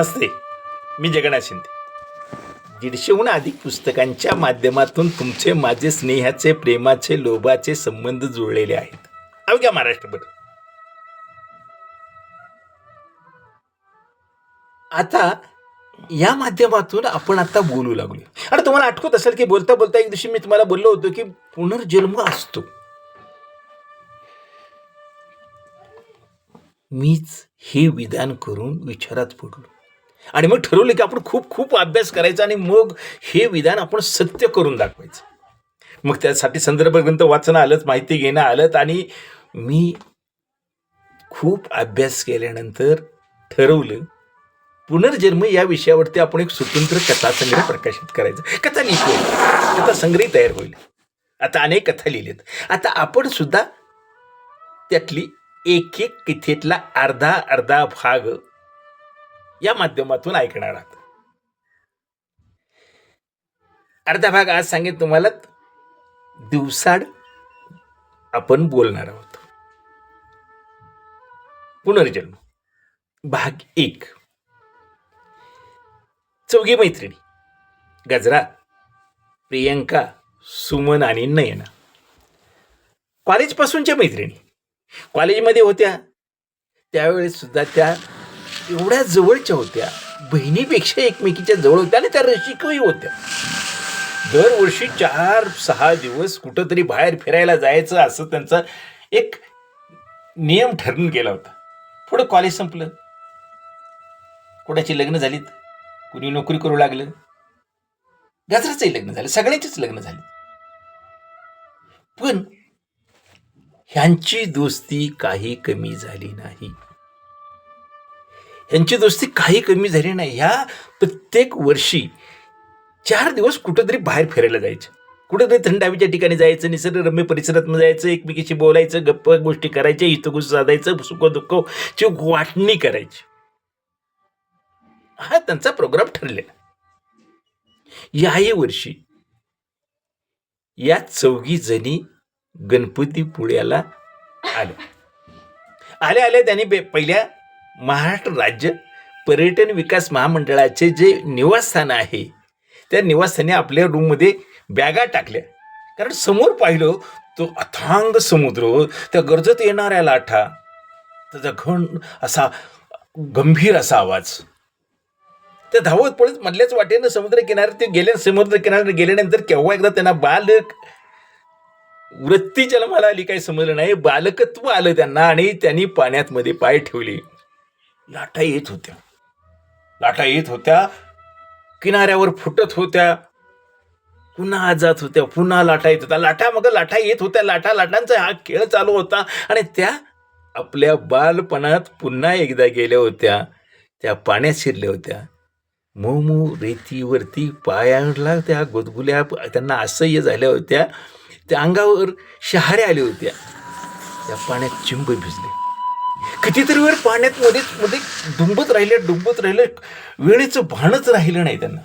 नमस्ते मी जगन्नाथ शिंदे. दीडशेहून अधिक पुस्तकांच्या माध्यमातून तुमचे माझे स्नेहाचे प्रेमाचे लोभाचे संबंध जुळलेले आहेत. अवघ्या महाराष्ट्रभर. आता या माध्यमातून आपण आता बोलू लागलो आणि तुम्हाला आठवत असेल की बोलता बोलता एक दिवशी मी तुम्हाला बोललो होतो की पुनर्जन्म असतो. मीच हे विधान करून विचारात पडलो. आणि मग ठरवलं की आपण खूप खूप अभ्यास करायचा आणि मग हे विधान आपण सत्य करून दाखवायचं. मग त्यासाठी संदर्भ ग्रंथ वाचणं आलंच माहिती घेणं आलंच आणि मी खूप अभ्यास केल्यानंतर ठरवलं पुनर्जन्म या विषयावरती आपण एक स्वतंत्र कथासंग्रह प्रकाशित करायचं. कथा लिहितो कथा संग्रह तयार होईल. आता अनेक कथा लिहिलेत. आता आपण सुद्धा त्यातली एक एक कथेतला अर्धा अर्धा भाग या माध्यमातून ऐकणार आहात. अर्धा भाग आज सांगेन तुम्हाला. दिवसाड आपण बोलणार आहोत. पुनर्जन्म. भाग एक. चौघी मैत्रिणी. गजरा प्रियंका सुमन आणि नयना. कॉलेजपासूनच्या मैत्रिणी. कॉलेजमध्ये होत्या. त्यावेळेस सुद्धा त्या एवढ्या जवळच्या होत्या. बहिणीपेक्षा एकमेकीच्या जवळ होत्या आणि त्या रसिकही होत्या. दरवर्षी चार सहा दिवस कुठंतरी बाहेर फिरायला जायचं असं त्यांचा एक नियम ठरून गेला होता. पुढं कॉलेज संपलं. कोणाची लग्न झालीत? कुणी नोकरी करू लागलं? गजराचंही लग्न झालं. सगळ्यांचीच लग्न झाली. पण ह्यांची दोस्ती काही कमी झाली नाही. यांची दोस्ती काही कमी झाली नाही. ह्या प्रत्येक वर्षी चार दिवस कुठंतरी बाहेर फिरायला जायचं. कुठंतरी थंड हवेच्या ठिकाणी जायचं निसर्गरम्य परिसरात जायचं एकमेकीशी बोलायचं गप्प गोष्टी करायच्या हितगुज साधायचं सुखदुःख ची वाटणी करायची. हा त्यांचा प्रोग्राम ठरलेला. याही वर्षी या चौघी जणी गणपतीपुळ्याला आल्या. आल्या आल्या त्यांनी बे- पहिल्या महाराष्ट्र राज्य पर्यटन विकास महामंडळाचे जे निवासस्थान आहे त्या निवासस्थानी आपल्या रूममध्ये बॅगा टाकल्या. कारण समोर पाहिलं तो अथांग समुद्र त्या गरजत येणाऱ्या लाटा त्याचा घन असा गंभीर असा आवाज. त्या धावत पळत मधल्याच वाटेनं समुद्रकिनारे ते गेले समुद्रकिनारे गेल्यानंतर केव्हा एकदा त्यांना बालक वृत्ती जन्माला आली काही समजलं नाही बालकत्व आलं त्यांना आणि त्यांनी पाण्यात मध्ये पाय ठेवले. लाटा येत होत्या. लाटा येत होत्या किनाऱ्यावर फुटत होत्या पुन्हा जात होत्या पुन्हा लाटा येत होत्या. लाटा मग लाटा येत होत्या लाटा लाटांचा हा खेळ चालू होता. आणि त्या आपल्या बालपणात पुन्हा एकदा गेल्या होत्या. त्या पाण्यात शिरल्या होत्या. मऊ रेतीवरती पायाला त्या गुदगुल्या त्यांना असह्य झाल्या होत्या. त्या अंगावर शहारे आले होत्या त्या पाण्यात चिंब भिजले. कितीतरी वेळ पाण्यात मध्ये मध्ये डुंबत राहिले डुंबत राहिले. वेळेचं भानच राहिलं नाही त्यांना.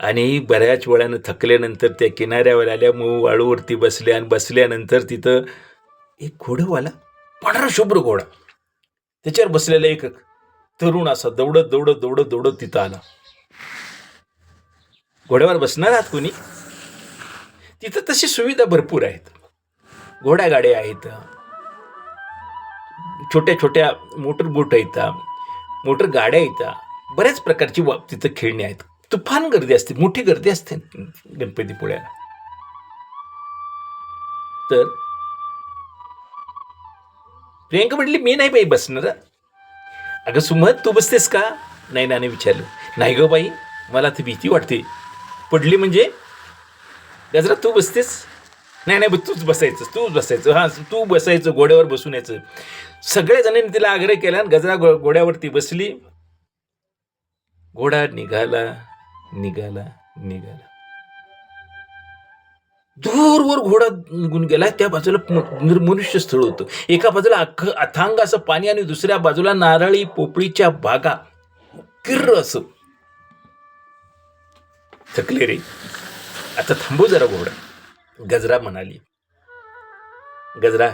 आणि बऱ्याच वेळानं थकल्यानंतर त्या किनाऱ्यावर आल्या मऊ वाळूवरती बसल्या आणि बसल्यानंतर तिथं एक घोडंवाला पांढरा शुभ्र घोडा. त्याच्यावर बसलेला एक तरुण असा दौडत दौडत दौडत दौडत तिथं आला. घोड्यावर बसणार आहात कोणी? तिथं तशी सुविधा भरपूर आहेत. घोड्यागाड्या आहेत. छोट्या छोट्या मोटर बोट आहेत. मोटर गाड्या आहेत. बऱ्याच प्रकारची वा- तिथं खेळणी आहेत. तुफान गर्दी असते मोठी गर्दी असते गणपतीपुळ्याला. तर प्रियंका म्हटली मी नाही बाई बसणार. अगं सुमत तू बसतेस का? नाही नाने विचारलं. नाही ग बाई मला ती भीती वाटते. पडली म्हणजे गजरा तू बसतेस. नाही नाही तूच बसायचं तूच बसायचं. हां तू बसायचं घोड्यावर बसून यायचं. सगळेजणांनी तिला आग्रह केला आणि गजरा घो- घोड्यावरती बसली. घोडा निघाला निघाला निघाला. दूरवर घोडा निघून गेला. त्या बाजूला निर्मनुष्य स्थळ होतं. एका बाजूला अख अथांग असं पाणी आणि दुसऱ्या बाजूला नारळी पोपळीच्या बागा. किर्र असं. थकले रे. आता थांबू जरा घोडा. गजरा म्हणाली. गजरा.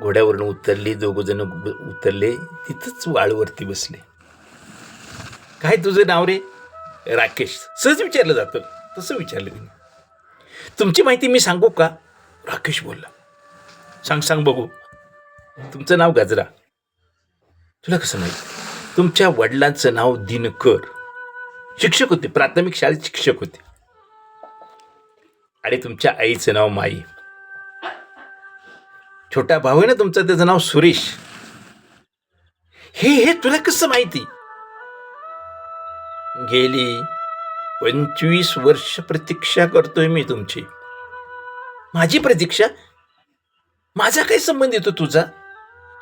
घोड्यावरून उतरली दोघजण उतरले तिथंच वाळूवरती बसले. काय तुझं नाव रे? राकेश. सहज विचारलं जातं. तसं विचारलं मी तुमची माहिती मी सांगू का? राकेश बोलला. सांग सांग बघू. तुमचं नाव गजरा. तुला कसं माहिती? तुमच्या वडिलांचं नाव दिनकर. शिक्षक होते प्राथमिक शाळेत शिक्षक होते. आणि तुमच्या आईचं नाव माई. छोटा भाऊ आहे ना तुमचा त्याचं नाव सुरेश. हे हे तुला कसं माहिती? गेली पंचवीस वर्ष प्रतीक्षा करतोय मी तुमची. माझी प्रतीक्षा? माझा काय संबंध येतो तुझा?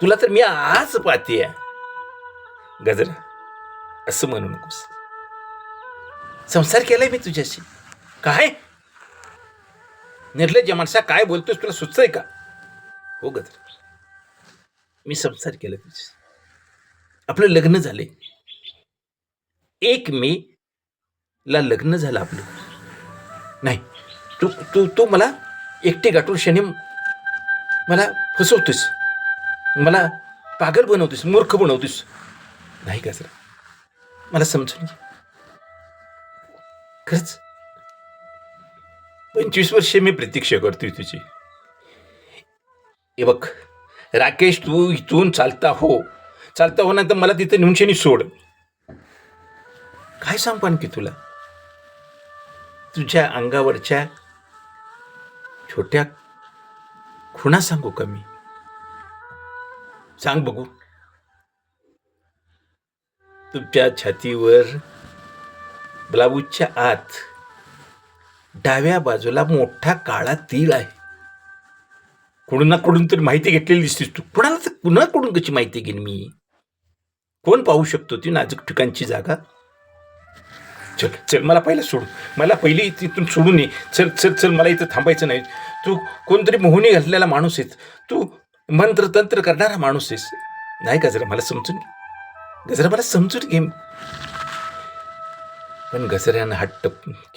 तुला तर मी आज पाहते गजरा असं म्हणू नकोस. संसार केलाय मी तुझ्याशी. काय? निर्लज्य माणसा काय बोलतोस तुला सुचतंय का? हो गजरा. मी संसार केला तुझ्याशी. आपलं लग्न झाले एक मे ला लग्न झालं आपलं. नाही तू तू तू मला एकटे गाठून शनी मला फसवतोस मला पागल बनवतोस मूर्ख बनवतोस नाही का सर मला समजून घे. खरंच पंचवीस वर्षे मी प्रतीक्षा करतोय तुझी. हे बघ राकेश तू इथून चालता हो. चालता हो ना तर मला तिथं नेऊनशेनी सोड. काय सांग पण की तुला? तुझ्या अंगावरच्या छोट्या खुणा सांगू का मी? सांग बघू. तुमच्या छातीवर ब्लाऊजच्या आत डाव्या बाजूला मोठा काळा तीळ आहे. कुठून ना कुठून तरी माहिती घेतलेली दिसतीस तू. कुणाला तर कुणाकडून कशी माहिती घेईन मी? कोण पाहू शकतो ती नाजूक ठिकाणची जागा? चल चल मला पहिलं सोड. मला पहिली तिथून सोडून ये. चल चल चल मला इथं थांबायचं नाही. तू कोणतरी मोहनी घातलेला माणूस आहेस. तू मंत्र तंत्र करणारा माणूस आहेस. नाही गजरा मला समजून घे. गजरा मला समजून घे. पण घसऱ्यानं हट्ट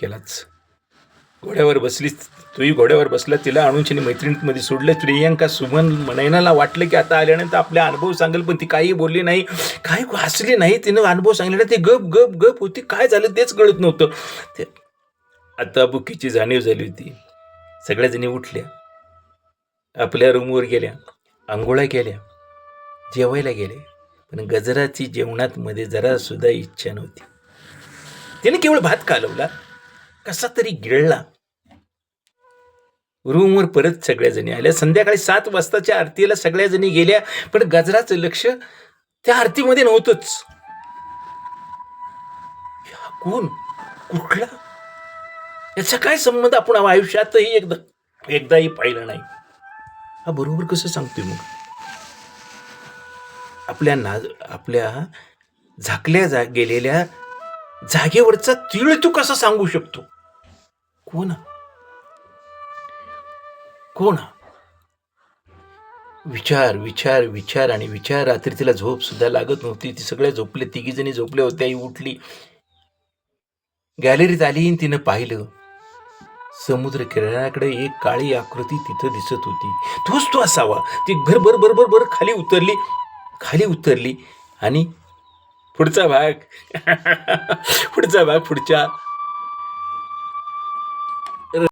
केलाच. घोड्यावर बसलीच तूही घोड्यावर बसला तिला आणून मैत्रिणीमध्ये सोडलं. प्रियांका सुमन मनैनाला वाटलं की आता आल्यानंतर आपल्या अनुभव सांगेल पण ती काही बोलली नाही. काय हसली नाही तिनं अनुभव सांगितला ते गप गप गप होती. काय झालं तेच कळत नव्हतं. ते आता बुकीची जाणीव झाली होती. सगळ्या जणी उठल्या. आपल्या रूमवर गेल्या. आंघोळ्या केल्या. जेवायला गेले. पण गजराची जेवणात मध्ये जरा सुद्धा इच्छा नव्हती. त्याने केवळ भात कालवला. कसा तरी गिळला. रूमवर परत सगळ्या जणी आल्या. संध्याकाळी सात वाजताच्या आरतीला सगळ्या जणी गेल्या. पण गजराचं लक्ष त्या आरतीमध्ये नव्हतंच. कोण? कुठला? याचा काय संबंध आपण आयुष्यातही एकदा एकदाही पाहिलं नाही. हा बरोबर कसं सांगतोय मग? आपल्या ना आपल्या झाकल्या जा गेलेल्या जागेवरचा तीळ तू कसा सांगू शकतो? कोण? कोण? विचार विचार विचार आणि विचार. रात्री तिला झोप सुद्धा लागत नव्हती. ती सगळ्या झोपले. तिघी जणी झोपल्या होत्या. ही उठली. गॅलरीत आली आणि तिनं पाहिलं समुद्र किनाऱ्याकडे एक काळी आकृती तिथं दिसत होती. तोच तो असावा. ती भर भर भर भर भर खाली उतरली खाली उतरली आणि पुढचा भाग. पुढचा भाग पुढच्या